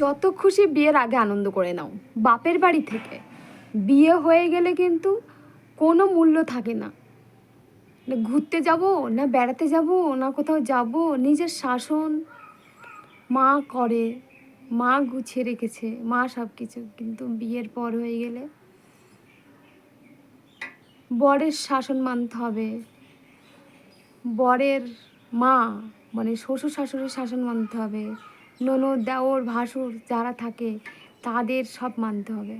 যত খুশি বিয়ের আগে আনন্দ করে নাও। বাপের বাড়ি থেকে। বিয়ে হয়ে গেলে কিন্তু কোনো মূল্য থাকে না। ঘুরতে যাব, না বেড়াতে যাব, না কোথাও যাব, নিজের শাসন মা করে, মা গুছিয়ে রেখেছে, মা সব কিছু কিন্তু বিয়ের পর হয়ে গেলে বরের শাসন মানতে হবে। বরের মা মানে শ্বশুর শাশুড়ির শাসন মানতে হবে। ননদ, দেওর, ভাসুর যারা থাকে, তাদের সব মানতে হবে।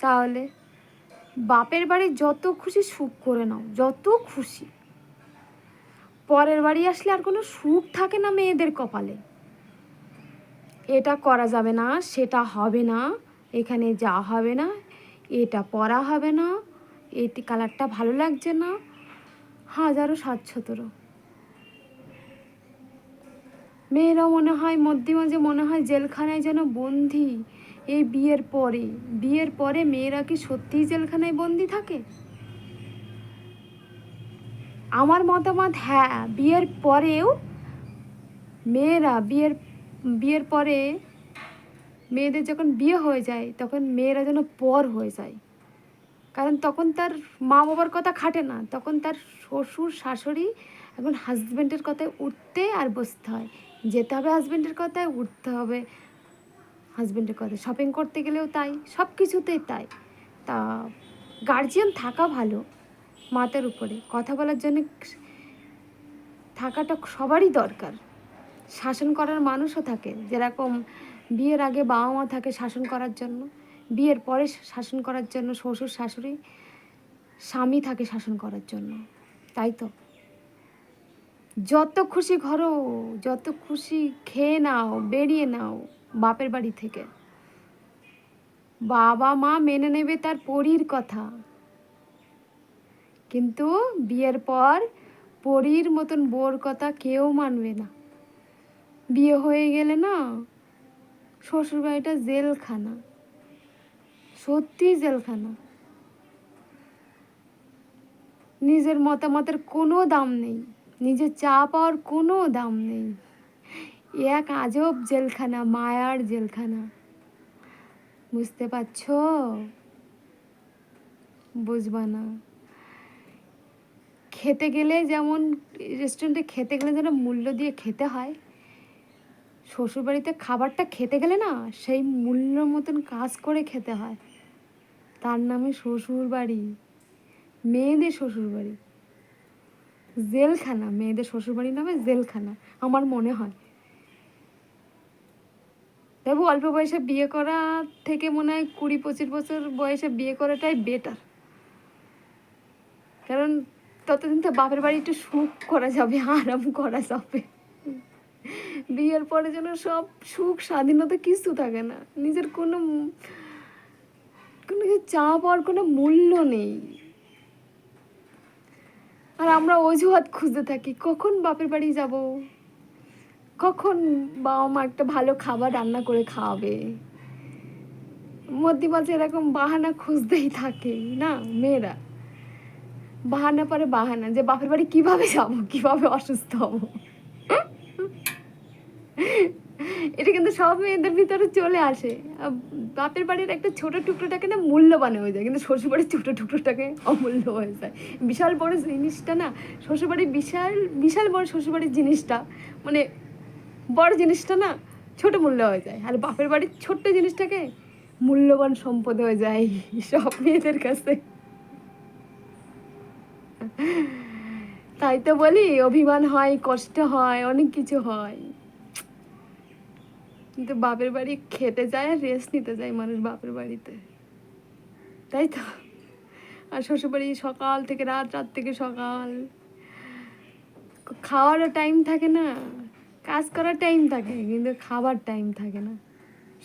তাহলে বাপের বাড়ি যত খুশি সুখ করে নাও, যত খুশি। পরের বাড়ি আসলে আর কোনো সুখ থাকে না মেয়েদের কপালে। এটা করা যাবে না, সেটা হবে না, এখানে যা হবে না, এটা পরা হবে না, এটি কালারটা ভালো লাগছে না, হাজারো সাত সতেরো মেয়েরা মনে হয় মধ্যে মাঝে মনে হয় জেলখানায় যেন বন্দি। এই বিয়ের পরে বিয়ের পরে মেয়েরা কি সত্যিই জেলখানায় বন্দি থাকে? আমার মতামত হ্যাঁ বিয়ের পরেও মেয়েরা, বিয়ের বিয়ের পরে মেয়েদের যখন বিয়ে হয়ে যায়, তখন মেয়েরা যেন পর হয়ে যায়। কারণ তখন তার মা বাবার কথা খাটে না, তখন তার শ্বশুর, শাশুড়ি এখন হাজব্যান্ডের কথায় উঠতে আর বসতে হয়। যেতে হবে হাজব্যান্ডের কথায়, উঠতে হবে হাজব্যান্ডের কথায়। শপিং করতে গেলেও তাই সব কিছুতেই তাই। তা গার্জিয়ান থাকা ভালো মাথার উপরে। কথা বলার জন্য থাকাটা সবারই দরকার। শাসন করার মানুষও থাকে। যেরকম বিয়ের আগে বাবা মা থাকে শাসন করার জন্য। বিয়ের পরে শাসন করার জন্য শ্বশুর শাশুড়ি স্বামী থাকে শাসন করার জন্য। তাই তো? যত খুশি ঘরো, যত খুশি খেয়ে নাও, বেরিয়ে নাও বাপের বাড়ি থেকে। বাবা মা মেনে নেবে তার পরীর কথা। কিন্তু বিয়ের পর পরীর মতন বোর কথা কেউ মানবে না। বিয়ে হয়ে গেলে না শ্বশুরবাড়িটা জেলখানা, সত্যি জেলখানা। নিজের মতামতের কোনো দাম নেই। নিজের চা পাওয়ার কোনো দাম নেই। এক আজব জেলখানা, মায়ার জেলখানা। বুঝতে পারছ? বুঝবা না। খেতে গেলে যেমন রেস্টুরেন্টে খেতে গেলে যেন মূল্য দিয়ে খেতে হয়, শ্বশুরবাড়িতে খাবারটা খেতে গেলে না সেই মূল্য মতন কাজ করে খেতে হয়। তার নামে শ্বশুরবাড়ি, মেয়েদের শ্বশুর বাড়ি জেলখানা, মেয়েদের শ্বশুরবাড়ির নামে জেলখানা, আমার মনে হয়। দেখো অল্প বয়সে বিয়ে করা থেকে মনে হয় কুড়ি পঁচিশ বছর বয়সে বিয়ে করাটাই বেটার কারণ ততদিন তো বাপের বাড়ি একটু সুখ করা যাবে, আরাম করা যাবে। বিয়ের পরে যেন সব সুখ, স্বাধীনতা কিছু থাকে না। নিজের কোনো কোনো কিছু পাওয়ার কোনো মূল্য নেই। আর আমরা অজুহাত খুঁজতে থাকি, কখন বাপের বাড়ি যাব? কখন বাবা মা একটা ভালো খাবার রান্না করে খাওয়াবে? মধ্যে মাঝে এরকম বাহানা খুঁজতেই থাকে, না, মেয়েরা? বাহানা পরে বাহানা, যে বাপের বাড়ি কীভাবে যাব, কীভাবে অসুস্থ হব? এটা কিন্তু সব মেয়েদের ভিতরে চলে আসে। বাপের বাড়ির একটা ছোট টুকরোটাকে না মূল্যবান হয়ে যায়, কিন্তু শ্বশুরবাড়ির ছোট টুকরোটাকে অমূল্য হয়ে যায়। বিশাল বড় জিনিসটা না, শ্বশুরবাড়ির বিশাল বিশাল বড় শ্বশুরবাড়ির জিনিসটা মানে বড় জিনিসটা না ছোট মূল্য হয়ে যায়। আর বাপের বাড়ির ছোট্ট জিনিসটাকে মূল্যবান সম্পদ হয়ে যায় সব মেয়েদের কাছে। তাই তো বলি, অভিমান হয়, কষ্ট হয়, অনেক কিছু হয়। কিন্তু বাপের বাড়ি খেতে যায় রেস্ট নিতে যায় মানুষ বাপের বাড়িতে। তাই তো? আর শ্বশুরবাড়ি সকাল থেকে রাত রাত থেকে সকাল। খাওয়ারও টাইম থাকে না, কাজ করার টাইম থাকে, কিন্তু খাবার টাইম থাকে না।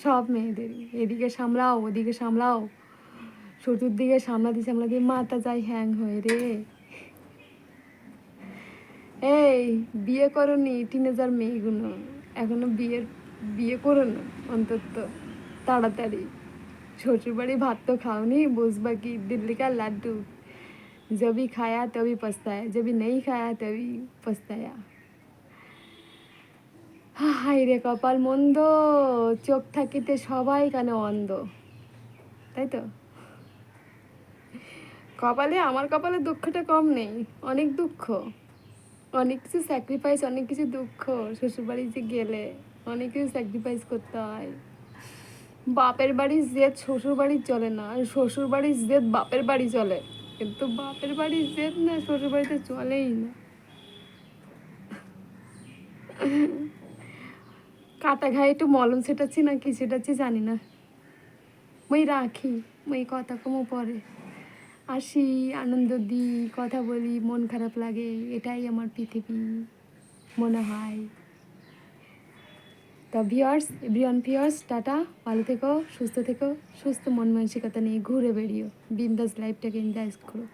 সব মেয়েদেরই এদিকে সামলাও, ওদিকে সামলাও। শ্বশুর দিকে সামলাতে সামলাতে মাথা যায় হ্যাং হয়ে রে। এই, বিয়ে করনি টিনেজার মেয়েগুলো, এখনও বিয়ের বিয়ে করো না, অন্তত তাড়াতাড়ি। শ্বশুরবাড়ি ভাত তো খাওনি বুঝবা কি দিল্লিকার লাড্ডু। যাবি খায়া তবি পস্তায়া, যাবি নেই খায়া তবি পস্তায়া। হাই রে কপাল মন্দ, চোখ থাকিতে সবাই কেন অন্ধ। তাই তো? কপালে, আমার কপালে দুঃখটা কম নেই, অনেক দুঃখ। অনেক কিছু স্যাক্রিফাইস অনেক কিছু দুঃখ শ্বশুরবাড়ি যে গেলে। অনেক স্যাক্রিফাইস করতে হয়। বাপের বাড়ির জেদ শ্বশুর বাড়ির চলে না, আর শ্বশুর বাড়ির জেদ বাপের বাড়ি চলে। কিন্তু বাপের বাড়ির জেদ না, শ্বশুর বাড়িতে চলেই না। কাটা ঘায়ে একটু মলম ছেটাচ্ছি না কি ছেটাচ্ছি জানি না। মই রাখি, মই কথা কমও পরে। আসি, আনন্দ দিই, কথা বলি, মন খারাপ লাগে, এটাই আমার পৃথিবী, মনে হয়। তা ভিওর্স এভরিওয়ান ভিওর্স টাটা, ভালো থেকো, সুস্থ থেকো, সুস্থ মন মানসিকতা নিয়ে ঘুরে বেরিও বিন্দাস লাইফটাকে এনজয় করো।